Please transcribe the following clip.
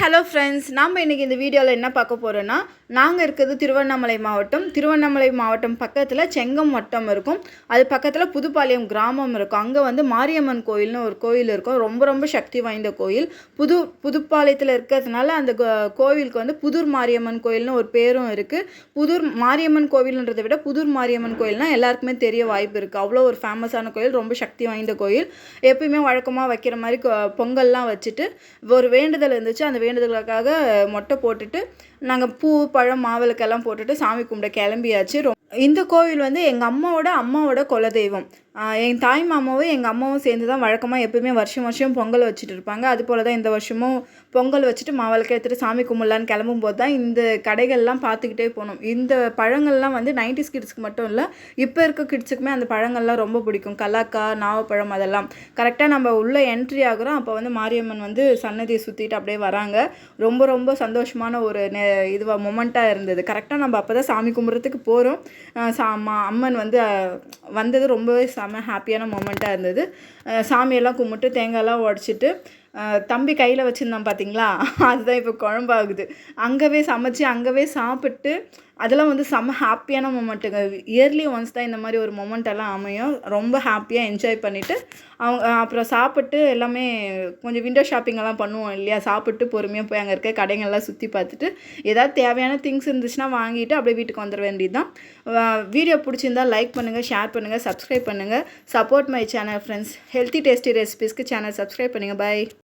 Hello friends நாம் இன்றைக்கி இந்த வீடியோவில் என்ன பார்க்க போகிறோன்னா நாங்கள் இருக்கிறது திருவண்ணாமலை மாவட்டம். திருவண்ணாமலை மாவட்டம் பக்கத்தில் செங்கம் வட்டம் இருக்கும். அது பக்கத்தில் புதுப்பாளையம் கிராமம் இருக்கும். அங்கே வந்து மாரியம்மன் கோயில்னு ஒரு கோயில் இருக்கும். ரொம்ப ரொம்ப சக்தி வாய்ந்த கோயில். புது புதுப்பாளையத்தில் இருக்கிறதுனால அந்த கோவிலுக்கு வந்து புதூர் மாரியம்மன் கோயில்னு ஒரு பேரும் இருக்குது புதூர் மாரியம்மன் கோவில்ன்றதை விட புதூர் மாரியம்மன் கோயில்னால் எல்லாருக்குமே தெரிய வாய்ப்பு இருக்குது அவ்வளோ ஒரு ஃபேமஸான கோயில் ரொம்ப சக்தி வாய்ந்த கோயில். எப்பயுமே வழக்கமாக வைக்கிற மாதிரி பொங்கல்லாம் வச்சுட்டு ஒரு வேண்டுதல் இருந்துச்சு. அந்த வேண்டுதலுக்காக மொட்டை போட்டுட்டு நாங்கள் பூ பழம் மாவிளக்கெல்லாம் போட்டுட்டு சாமி கும்பிட கிளம்பியாச்சு. ரொ- இந்த கோவில் வந்து எங்கள் அம்மாவோட அம்மாவோட குலதெய்வம். என் தாய் மாமாவும் எங்கள் அம்மாவும் சேர்ந்து தான் வழக்கமாக எப்போயுமே வருஷம் வருஷம் பொங்கல் வச்சுட்டு இருப்பாங்க. அது போல் தான் இந்த வருஷமும் பொங்கல் வச்சுட்டு மாவிளக்கு எடுத்துகிட்டு சாமி கும்பிடலான்னு கிளம்பும்போது தான் இந்த கடைகள்லாம் பார்த்துக்கிட்டே போனோம். இந்த பழங்கள்லாம் வந்து நைன்டிஸ் கிட்ஸ்க்கு மட்டும் இல்லை இப்போ இருக்க கிட்ஸுக்குமே அந்த பழங்கள்லாம் ரொம்ப பிடிக்கும். கலாக்கா நாவப்பழம் அதெல்லாம். கரெக்டாக நம்ம உள்ளே என்ட்ரி ஆகுறோம். அப்போ வந்து மாரியம்மன் வந்து சன்னதியை சுற்றிட்டு அப்படியே வராங்க. ரொம்ப ரொம்ப சந்தோஷமான ஒரு நெ இதுவாக மொமெண்ட்டாக இருந்தது. கரெக்டாக நம்ம அப்போ தான் சாமி கும்பிட்றதுக்கு போகிறோம் சா மா- அம்மன் வந்து வந்தது ரொம்பவே செம்ம ஹாப்பியான மொமெண்ட்டாக இருந்தது. சாமியெல்லாம் கும்பிட்டு தேங்காயெல்லாம் உடச்சிட்டு தம்பி கையில் வச்சுருந்தான் பார்த்தீங்களா அதுதான் இப்போ குழம்பாகுது. அங்கவே சமைச்சு அங்கவே சாப்பிட்டு அதெல்லாம் வந்து செம்ம ஹாப்பியான மொமெண்ட்டுங்க. இயர்லி ஒன்ஸ் தான் இந்த மாதிரி ஒரு மொமெண்டெல்லாம் அமையும். ரொம்ப ஹாப்பியாக என்ஜாய் பண்ணிவிட்டு அவங்க அப்புறம் சாப்பிட்டு எல்லாமே கொஞ்சம் விண்டோ ஷாப்பிங்கெல்லாம் பண்ணுவோம் இல்லையா? சாப்பிட்டு பொறுமையாக போய் அங்கே இருக்க கடைங்கள்லாம் சுற்றி பார்த்துட்டு ஏதாவது தேவையான திங்ஸ் இருந்துச்சுன்னா வாங்கிட்டு அப்படியே வீட்டுக்கு வந்துட வேண்டியது தான் வீடியோ பிடிச்சிருந்தா லைக் பண்ணுங்கள் ஷேர் பண்ணுங்கள் சப்ஸ்கிரைப் பண்ணுங்கள் support my channel friends healthy tasty ரெசிபிஸ்க்கு channel subscribe பண்ணுங்கள் பை